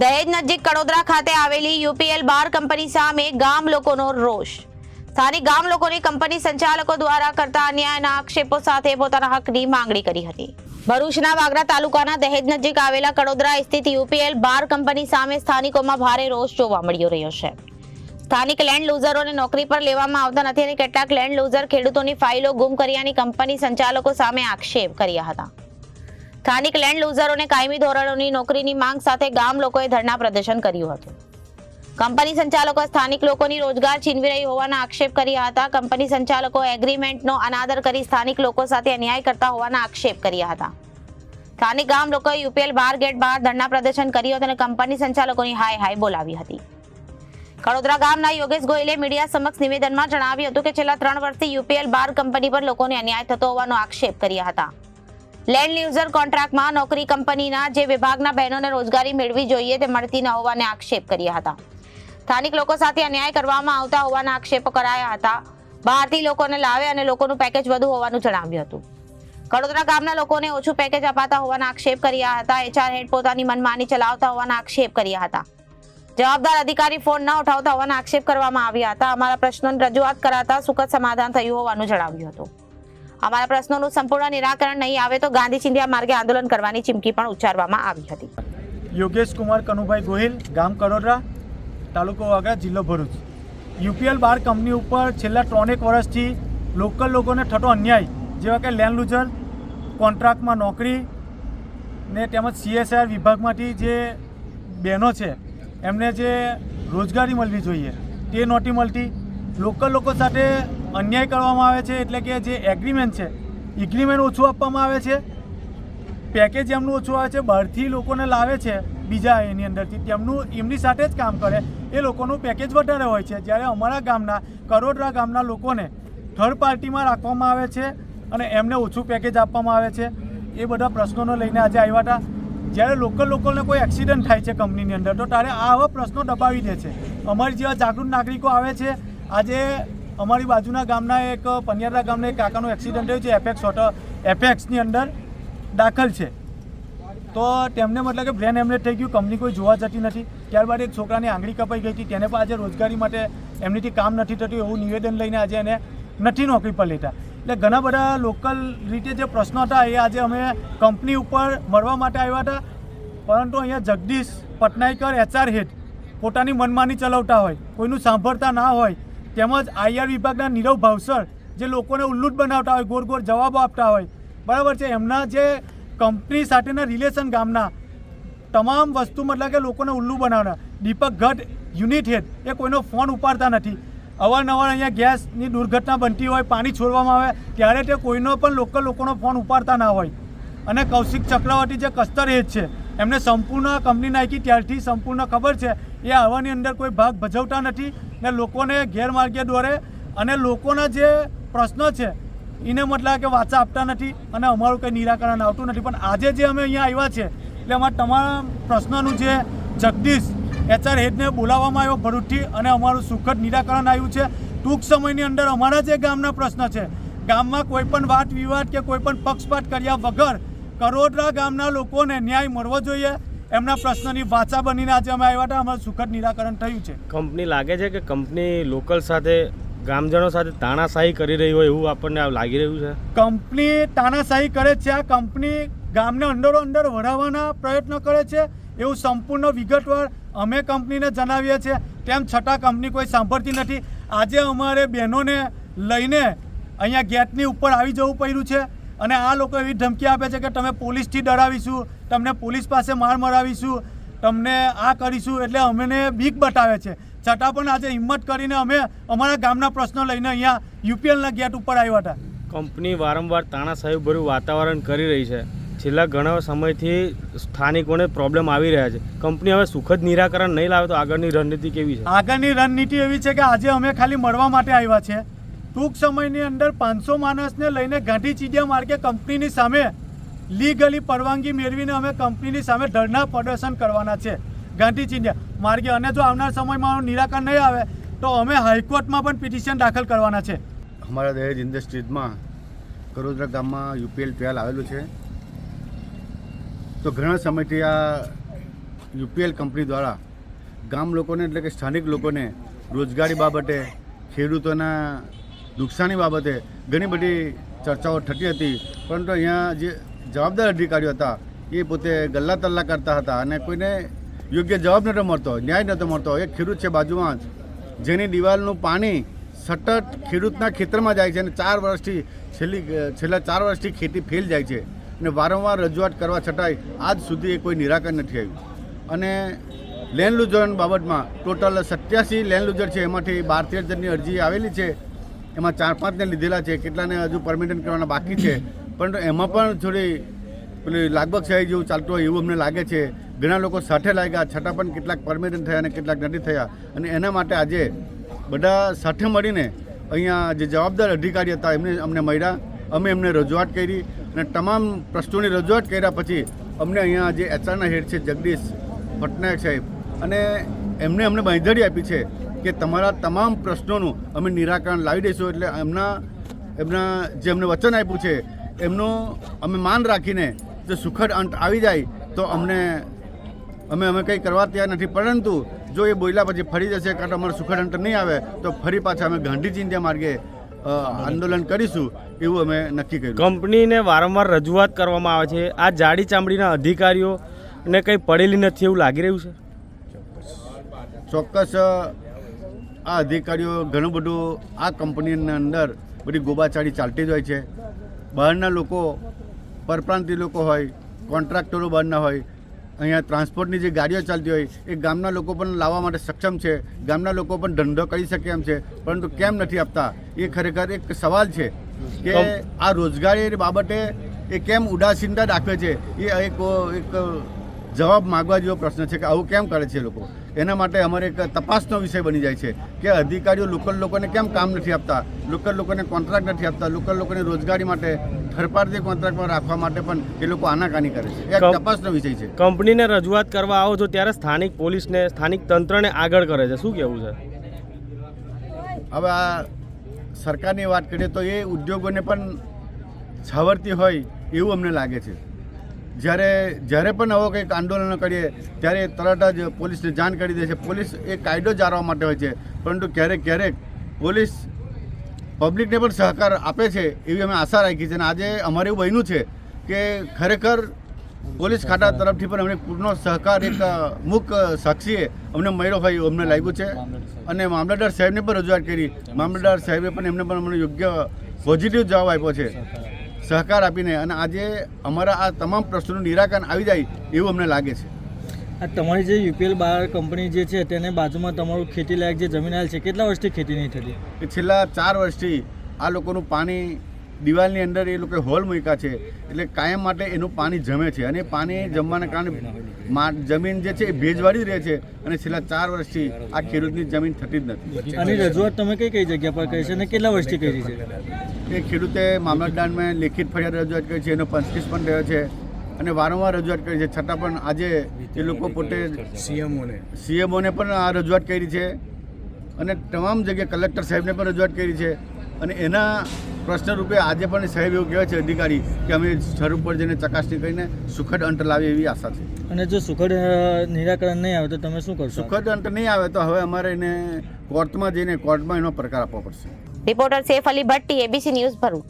દહેજ નજીક કડોદરા ખાતે આવેલી યુપીએલ બાર કંપની સામે ગામ લોકોનો રોષ. સ્થાનિક ગામ લોકોની કંપની સંચાલકો દ્વારા કરતા અન્યાયના આક્ષેપો સાથે પોતાના હકની માંગણી કરી હતી. ભરૂચના વાગરા તાલુકાના દહેજ નજીક આવેલા કડોદરા સ્થિત યુપીએલ બાર કંપની સામે સ્થાનિકોમાં ભારે રોષ જોવા મળ્યો રહ્યો છે. સ્થાનિક લેન્ડ લૂઝરોને નોકરી પર લેવામાં આવતા નથી અને કેટલાક લેન્ડ લૂઝર ખેડૂતોની ફાઇલો ગુમ કર્યાની કંપની સંચાલકો સામે આક્ષેપ કર્યા હતા. સ્થાનિક લેન્ડ લૂઝરોને કાયમી ધોરણોની નોકરીની માંગ સાથે ગામ લોકોએ ધરણા પ્રદર્શન કર્યું હતું. કંપની સંચાલકો સ્થાનિક લોકોની રોજગાર છીનવી રહી હોવાના આક્ષેપ કર્યા હતા. કંપની સંચાલકો એગ્રીમેન્ટનો અનાદર કરી સ્થાનિક લોકો સાથે અન્યાય કરતા હોવાના આક્ષેપ કર્યા હતા. સ્થાનિક ગામ લોકોએ યુપીએલ બાર ગેટ બહાર ધરણા પ્રદર્શન કર્યું હતું અને કંપની સંચાલકોની હાય હાય બોલાવી હતી. કડોદરા ગામના યોગેશ ગોયલે મીડિયા સમક્ષ નિવેદનમાં જણાવ્યું હતું કે છેલ્લા ત્રણ વર્ષથી યુપીએલ બાર કંપની પર લોકોને અન્યાય થતો હોવાનો આક્ષેપ કર્યા હતા. લેન્ડ યુઝર કોન્ટ્રાક્ટમાં નોકરી કંપનીના જે વિભાગના બહેનોને રોજગારી મેળવી જોઈએ તે મળતી ન હોવાને આક્ષેપ કર્યા હતા. સ્થાનિક લોકો સાથે અન્યાય કરવામાં આવતા હોવાના આક્ષેપો કરાયા હતા. બહારથી લોકોને લાવે અને લોકોનું પેકેજ વધુ હોવાનું જણાવ્યું હતું. કડોદરા ગામના લોકોને ઓછું પેકેજ અપાતા હોવાના આક્ષેપ કર્યા હતા. એચઆર હેડ પોતાની મનમાની ચલાવતા હોવાના આક્ષેપ કર્યા હતા. જવાબદાર અધિકારી ફોન ન ઉઠાવતા હોવાના આક્ષેપ કરવામાં આવ્યા હતા. અમારા પ્રશ્નોની રજૂઆત કરાતા સુખદ સમાધાન થયું હોવાનું જણાવ્યું હતું. અમારા પ્રશ્નોનું સંપૂર્ણ નિરાકરણ નહીં આવે તો ગાંધી ચિંધ્યા માર્ગે આંદોલન કરવાની ચીમકી પણ ઉચ્ચારવામાં આવી હતી. યોગેશ કુમાર, કનુભાઈ ગોહિલ, ગામ કરોડરા તાલુકો વાગરા, જિલ્લો ભરૂચ. યુપીએલ બાર કંપની ઉપર છેલ્લા ત્રણેક વર્ષથી લોકલ લોકોને થતો અન્યાય, જેવા કે લેન્ડ લૂઝર, કોન્ટ્રાક્ટમાં નોકરી ને તેમજ સીએસઆર વિભાગમાંથી જે બહેનો છે, એમને જે રોજગારી મળવી જોઈએ, તે નહોતી મળતી. લોકલ લોકો સાથે અન્યાય કરવામાં આવે છે એટલે કે જે એગ્રીમેન્ટ છે એગ્રીમેન્ટ ઓછું આપવામાં આવે છે પેકેજ એમનું ઓછું આવે છે, બહારથી લોકોને લાવે છે, બીજા એની અંદરથી તેમનું એમની સાથે જ કામ કરે, એ લોકોનું પેકેજ વધારે હોય છે. જ્યારે અમારા ગામના, કરોડરા ગામના લોકોને થર્ડ પાર્ટીમાં રાખવામાં આવે છે અને એમને ઓછું પેકેજ આપવામાં આવે છે, એ બધા પ્રશ્નોને લઈને આજે આવ્યા હતા. જ્યારે લોકલ લોકોને કોઈ એક્સિડન્ટ થાય છે કંપનીની અંદર, તો ત્યારે આવા પ્રશ્નો દબાવી દે છે. અમારી જેવા જાગૃત નાગરિકો આવે છે, આજે અમારી બાજુના ગામના એક પનિયારા ગામના એક કાકાનું એક્સિડન્ટ થયો છે. એફેક્સ હોટલ એફેક્સની અંદર દાખલ છે. તો તેમને મતલબ કે બ્રેન એમને થઈ ગયું, કંપની કોઈ જોવા જતી નથી. ત્યારબાદ એક છોકરાની આંગળી કપાઈ ગઈ હતી. તેને પણ આજે રોજગારી માટે એમનીથી કામ નથી થતું એવું નિવેદન લઈને આજે એને નથી નોકરી પર લેતા. એટલે ઘણા બધા લોકલ રીતે જે પ્રશ્નો હતા, એ આજે અમે કંપની ઉપર મળવા માટે આવ્યા હતા. પરંતુ અહીંયા જગદીશ પટનાયકર, એચઆર હેડ પોતાની મનમાની ચલાવતા હોય, કોઈનું સાંભળતા ના હોય તેમજ આઈઆર વિભાગના નીરવ ભાવસર, જે લોકોને ઉલ્લુટ બનાવતા હોય, ગોર ગોર જવાબો આપતા હોય. બરાબર છે? એમના જે કંપની સાથેના રિલેશન ગામના તમામ વસ્તુ મતલબ કે લોકોને ઉલ્લુ બનાવના દીપક ગઢ યુનિટ હેડ, એ કોઈનો ફોન ઉપાડતા નથી. અવારનવાર અહીંયા ગેસની દુર્ઘટના બનતી હોય, પાણી છોડવામાં આવે, ત્યારે તે કોઈનો પણ લોકલ લોકોનો ફોન ઉપાડતા ના હોય. અને કૌશિક ચક્રવર્તી જે કસ્તર હેડ છે એમને સંપૂર્ણ કંપની નાખી. ત્યારથી સંપૂર્ણ ખબર છે, એ આવાની અંદર કોઈ ભાગ ભજવતા નથી ને લોકોને ગેરમાર્ગે દોરે અને લોકોના જે પ્રશ્નો છે, એને મતલબ કે વાચા આપતા નથી અને અમારું કંઈ નિરાકરણ આવતું નથી. પણ આજે જે અમે અહીંયા આવ્યા છે, એટલે અમારા તમામ પ્રશ્નોનું જે જગદીશ એચઆર હેડને બોલાવવામાં આવ્યો ભરૂચથી અને અમારું સુખદ નિરાકરણ આવ્યું છે. ટૂંક સમયની અંદર અમારા જે ગામના પ્રશ્ન છે, ગામમાં કોઈ પણ વાત વિવાદ કે કોઈ પણ પક્ષપાત કર્યા વગર કરોડરા ગામના લોકોને ન્યાય મળવો જોઈએ. એમના પ્રશ્નની વાચા બનીને આજે અમે આવ્યા હતા. અમારું સુખદ નિરાકરણ થયું છે. કંપની લાગે છે કે કંપની લોકલ સાથે ગામજનો સાથે તાણાશાહી કરી રહી હોય એવું આપણને લાગી રહ્યું છે? કંપની તાનાશાહી કરે છે. આ કંપની ગામને અંદરો અંદર વઢાવવાના પ્રયત્ન કરે છે. એવું સંપૂર્ણ વિગતવાર અમે કંપનીને જણાવીએ છીએ. તેમ છતાં કંપની કોઈ સાંભળતી નથી. આજે અમારે બહેનોને લઈને અહીંયા ગેટની ઉપર આવી જવું પડ્યું છે. અને આ લોકો એવી ધમકી આપે છે કે તમે પોલીસથી ડરાવીશું તમને પોલીસ પાસે માર મરાવીશું તમને આ કરીશું એટલે અમને બીક બતાવે છે. છતાં પણ આજે હિંમત કરીને અમે અમારા ગામના પ્રશ્નો લઈને અહીંયા યુપીએલના ગેટ ઉપર આવ્યા હતા. કંપની વારંવાર તાણાશાહી ભર્યું વાતાવરણ કરી રહી છે. છેલ્લા ઘણા સમયથી સ્થાનિકોને પ્રોબ્લેમ આવી રહ્યા છે. કંપની હવે સુખદ નિરાકરણ નહીં લાવે તો આગળની રણનીતિ કેવી છે? આગળની રણનીતિ એવી છે કે આજે અમે ખાલી મળવા માટે આવ્યા છે. ટૂંક સમયની અંદર પાંચસો માણસને લઈને ગાંધી ચીડિયા માર્ગે કંપનીની સામે લીગલી પરવાનગી મેળવીને અમે કંપનીની સામે ધરના પ્રદર્શન કરવાના છે. ગાંધી ચીડિયા માર્ગે અને જો આવનાર સમયમાં નિરાકરણ નહીં આવે, તો અમે હાઈકોર્ટમાં પણ પિટિશન દાખલ કરવાના છે. અમારા દહેજ ઇન્ડસ્ટ્રીઝમાં કરોદરા ગામમાં યુપીએલ ટ્વેલ આવેલું છે. તો ઘણા સમયથી આ યુપીએલ કંપની દ્વારા ગામ લોકોને એટલે કે સ્થાનિક લોકોને રોજગારી બાબતે ખેડૂતોના નુકસાની બાબતે ઘણી બધી ચર્ચાઓ થતી હતી. પરંતુ અહીંયા જે જવાબદાર અધિકારીઓ હતા, એ પોતે ગલ્લા તલ્લા કરતા હતા અને કોઈને યોગ્ય જવાબ નહોતો મળતો, ન્યાય નહોતો મળતો. એક ખેડૂત છે બાજુમાં જ, જેની દિવાલનું પાણી સતત ખેડૂતના ખેતરમાં જાય છે અને ચાર વર્ષથી છેલ્લી, છેલ્લા ચાર વર્ષથી ખેતી ફેલ જાય છે અને વારંવાર રજૂઆત કરવા છતાંય આજ સુધી એ કોઈ નિરાકરણ નથી આવ્યું. અને લેન્ડ લુઝર બાબતમાં ટોટલ સત્યાસી લેન્ડ લુઝર છે, એમાંથી બાર તેર જણની અરજી આવેલી છે. એમાં ચાર પાંચને લીધેલા છે, કેટલાને હજુ પરમિટન્ટ કરવાના બાકી છે. પરંતુ એમાં પણ થોડી પેલી લાગભગ સાહેબ જેવું ચાલતું હોય એવું અમને લાગે છે. ઘણા લોકો સાથે લાગ્યા, છતાં પણ કેટલાક પરમિટન્ટ થયા અને કેટલાક નથી થયા. અને એના માટે આજે બધા સાથે મળીને અહીંયા જે જવાબદાર અધિકારી હતા, એમને અમને મળ્યા. અમે એમને રજૂઆત કરી અને તમામ પ્રશ્નોની રજૂઆત કર્યા પછી અમને અહીંયા જે એચઆરના હેડ છે, જગદીશ પટનાયક સાહેબ, અને એમને અમને બાંધડી આપી છે કે તમારા તમામ પ્રશ્નોનું અમે નિરાકરણ લાવી દઈશું એટલે એમના એમના જે અમને વચન આપ્યું છે એમનું અમે માન રાખીને જો સુખદ અંત આવી જાય તો અમને અમે અમે કંઈ કરવા તૈયાર નથી. પરંતુ જો એ બોલ્યા પછી ફરી જશે કાં તો અમારો સુખદ અંત નહીં આવે તો ફરી પાછા અમે ગાંધી ચિંતા માર્ગે આંદોલન કરીશું એવું અમે નક્કી કર્યું. કંપનીને વારંવાર રજૂઆત કરવામાં આવે છે. આ જાડી ચામડીના અધિકારીઓને કંઈ પડેલી નથી એવું લાગી રહ્યું છે? ચોક્કસ આ અધિકારીઓ ઘણું બધું આ કંપનીની અંદર બધી ગોબાચાળી ચાલતી જ હોય છે. બહારના લોકો પરપ્રાંતિ લોકો હોય કોન્ટ્રાક્ટરો બહારના હોય અહીંયા ટ્રાન્સપોર્ટની જે ગાડીઓ ચાલતી હોય એ ગામના લોકો પણ લાવવા માટે સક્ષમ છે. ગામના લોકો પણ ધંધો કરી શકે એમ છે. પરંતુ કેમ નથી આપતા? એ ખરેખર એક સવાલ છે કે આ રોજગારી બાબતે એ કેમ ઉદાસીનતા દાખવે છે? એ એક એક જવાબ માગવા જેવો પ્રશ્ન છે કે આવું કેમ કરે છે લોકો? એના માટે અમારે એક તપાસનો વિષય બની જાય છે કે અધિકારીઓ લોકલ લોકોને કેમ કામ નથી આપતા? લોકલ લોકોને કોન્ટ્રાક્ટ નથી આપતા? લોકલ લોકોને રોજગારી માટે થર્ડ કોન્ટ્રાક્ટમાં રાખવા માટે પણ એ લોકો આનાકાની કરે છે. એક તપાસનો વિષય છે. કંપનીને રજૂઆત કરવા આવો છો ત્યારે સ્થાનિક પોલીસને સ્થાનિક તંત્રને આગળ કરે છે. શું કહેવું છે? હવે આ સરકારની વાત કરીએ તો એ ઉદ્યોગોને પણ છાવરતી હોય એવું અમને લાગે છે. જ્યારે જ્યારે પણ આવો કંઈક આંદોલનો કરીએ, ત્યારે તરત જ પોલીસને જાણ કરી દે છે. પોલીસ એ કાયદો જાળવવા માટે હોય છે. પરંતુ ક્યારેક ક્યારેક પોલીસ પબ્લિકને પણ સહકાર આપે છે એવી અમે આશા રાખી છે. અને આજે અમારે એવું બન્યું છે કે ખરેખર પોલીસ ખાતા તરફથી પણ અમને પૂરનો સહકાર એક મુક સાક્ષીએ અમને મળ્યો હોય અમને લાગ્યું છે. અને મામલતદાર સાહેબને પણ રજૂઆત કરી. મામલતદાર સાહેબે પણ એમને પણ અમને યોગ્ય પોઝિટિવ જવાબ આપ્યો છે. સહકાર આપીને અને આજે અમારા આ તમામ પ્રશ્નોનું નિરાકરણ આવી જાય એવું અમને લાગે છે. આ તમારી જે યુપીએલ બાર કંપની જે છે તેને બાજુમાં તમારું ખેતી લાયક જે જમીન આવેલ છે કેટલા વર્ષથી ખેતી નહીં થતી? છેલ્લા ચાર વર્ષથી આ લોકોનું પાણી દિવાલની અંદર એ લોકો હોલ મૂક્યા છે એટલે કાયમ માટે એનું પાણી જમે છે. અને પાણી જમવાના કારણે મા- જમીન જે છે એ ભેજવાળી રહે છે અને છેલ્લા ચાર વર્ષથી આ ખેડૂતની જમીન થતી જ નથી. આની રજૂઆત તમે કઈ કઈ જગ્યા પર કરી છે અને કેટલા વર્ષથી કરી છે? એ ખેડૂતે મામલતદારમાં લેખિત ફરિયાદ રજૂઆત કરી છે એનો પંચકીસ પણ થયો છે અને વારંવાર રજૂઆત કરી છે. છતાં પણ આજે એ લોકો પોતે સીએમઓને. સીએમઓને પણ આ રજૂઆત કરી છે અને તમામ જગ્યાએ કલેક્ટર સાહેબને પણ રજૂઆત કરી છે અને એના પ્રશ્ન રૂપે આજે પણ સાહેબ એવું કહેવાય છે અધિકારી કે અમે સ્થળ ઉપર જઈને ચકાસણી કરીને સુખદ અંત લાવીએ એવી આશા છે. અને જો સુખદ નિરાકરણ નહીં આવે તો તમે શું કરશો? સુખદ અંત નહીં આવે તો હવે અમારે એને કોર્ટમાં જઈને કોર્ટમાં એનો પ્રકાર આપવો પડશે. Reporter Saif Ali Bhatti ABC news Bharuch.